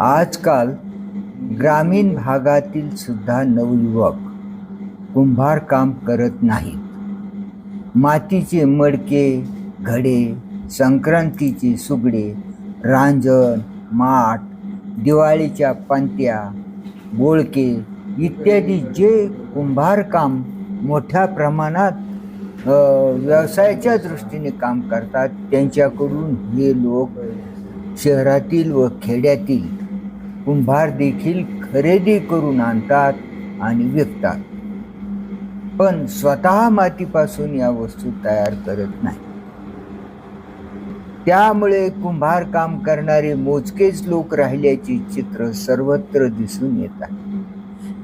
आजकाल ग्रामीण भागातील सुद्धा नवयुवक कुंभार काम करत नाहीत. मातीचे मडके घडे संक्रांतीचे सुगडे रांजण माठ दिवाळीच्या पंत्या बोळके इत्यादी जे कुंभारकाम मोठ्या प्रमाणात व्यवसायाच्या दृष्टीने काम करतात त्यांच्याकडून हे लोक शहरातील व खेड्यातील कुंभार देखील खरेदी करून आणतात आणि विकतात. पण स्वतः मातीपासून या वस्तू तयार करत नाही. त्यामुळे कुंभार काम करणारे मोजकेच लोक राहिल्याचे चित्र सर्वत्र दिसून येत आहे.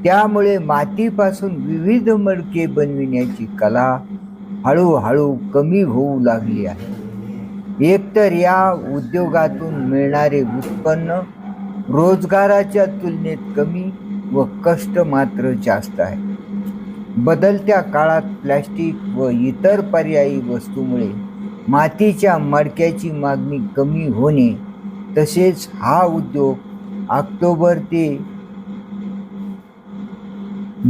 त्यामुळे मातीपासून विविध मडके बनविण्याची कला हळूहळू कमी होऊ लागली आहे. एकतर या उद्योगातून मिळणारे उत्पन्न रोजगाराच्या तुलनेत कमी व कष्ट मात्र जास्त आहे. बदलत्या काळात प्लॅस्टिक व इतर पर्यायी वस्तूमुळे मातीच्या मडक्याची मागणी कमी होणे तसेच हा उद्योग ऑक्टोबर ते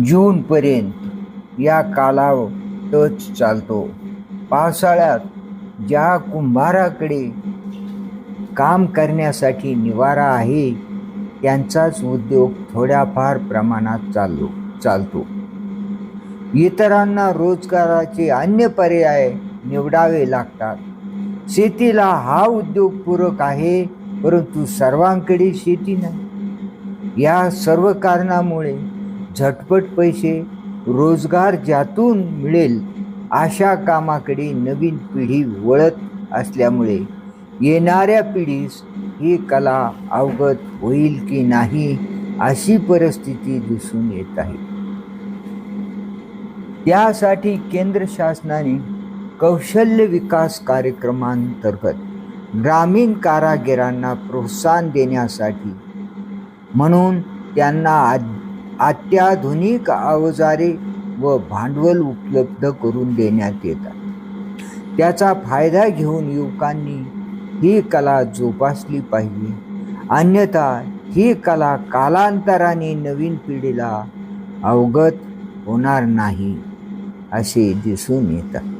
जूनपर्यंत या कालावतच चालतो. पावसाळ्यात ज्या कुंभाराकडे काम करण्यासाठी निवारा आहे त्यांचाच उद्योग थोड्याफार प्रमाणात चाललो चालतो. इतरांना रोजगाराचे अन्य पर्याय निवडावे लागतात. शेतीला हा उद्योग पूरक आहे परंतु सर्वांकडे शेती नाही. या सर्व कारणामुळे झटपट पैसे रोजगार ज्यातून मिळेल अशा कामाकडे नवीन पिढी वळत असल्यामुळे येणाऱ्या पिढीस ही कला अवगत होईल की नाही अशी परिस्थिती दिसून येत आहे. त्यासाठी केंद्र शासनाने कौशल्य विकास कार्यक्रमांतर्गत ग्रामीण कारागिरांना प्रोत्साहन देण्यासाठी म्हणून त्यांना आ- अत्याधुनिक अवजारे व भांडवल उपलब्ध करून देण्यात येतात. त्याचा फायदा घेऊन युवकांनी ही कला जोपासली पाहिजे. अन्यथा ही कला कालांतराने नवीन पिढीला अवगत होणार नाही असे दिसून येतात.